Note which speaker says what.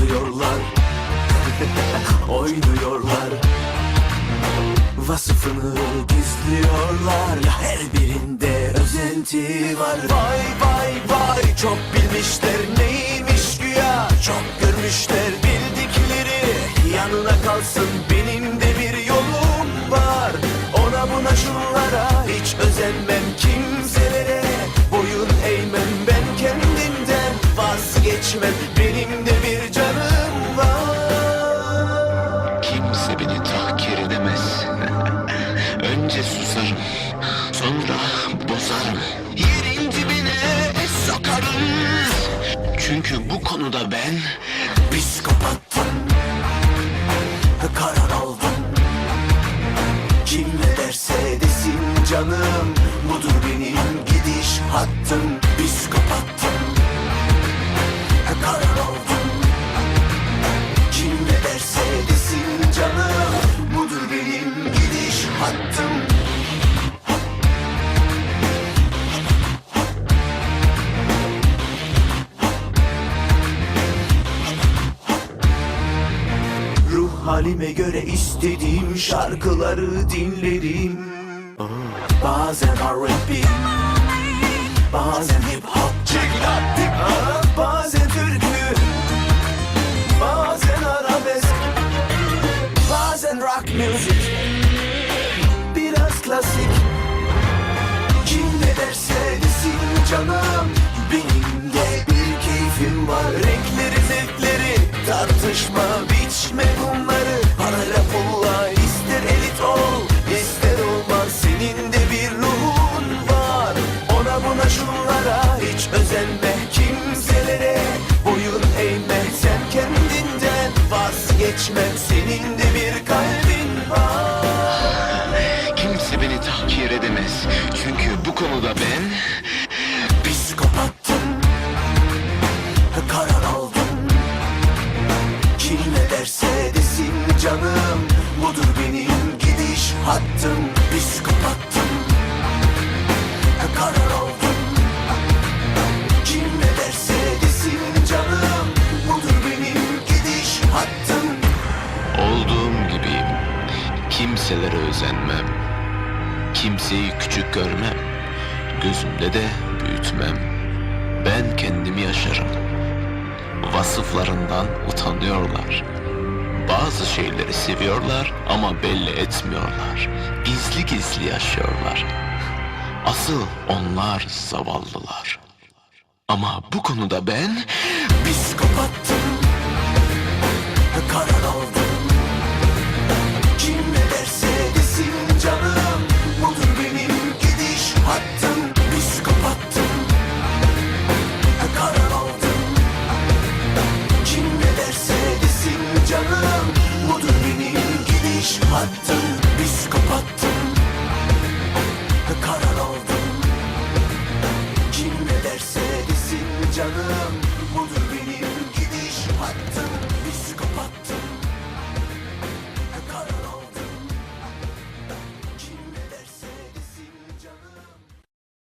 Speaker 1: saklıyorlar Oynuyorlar. Vasıfını gizliyorlar. Ya her birinde özenti var. Vay vay vay. Çok bilmişler neymiş güya. Çok görmüşler bildikleri. Yanına kalsın benim de bir yolum var. Ona buna şunlara hiç özenmem kimselere. Boyun eğmem ben kendimden. Vazgeçmem
Speaker 2: Önce susarım, sonra bozarım. Yerin dibine sokarım. Çünkü bu konuda ben
Speaker 1: Psikopattım Karar aldım. Kim ne derse desin canım Budur benim gidiş hattım. Psikopattım Karar aldım halime göre istediğim şarkıları dinlerim Bazen R&B Bazen hip hop Bazen türkü Bazen arabesk Bazen rock music. Biraz klasik. Kim ne derse desin canım
Speaker 2: kimse beni tahkir edemez. Çünkü bu konuda ben
Speaker 1: Psikopattım. Karar aldım. Kim ne derse desin canım. Budur benim gidiş hattım. Psikopattım. Karar aldım. Kim ne derse desin canım. Budur benim gidiş hattım.
Speaker 2: Olduğum gibiyim. Kimselere özenmem. Kimseyi küçük görmem. Gözümde de büyütmem. Ben kendimi yaşarım. Vasıflarından utanıyorlar. Bazı şeyleri seviyorlar ama belli etmiyorlar. Gizli gizli yaşıyorlar. Asıl onlar zavallılar. Ama bu konuda ben
Speaker 1: Psikopattım Karar aldım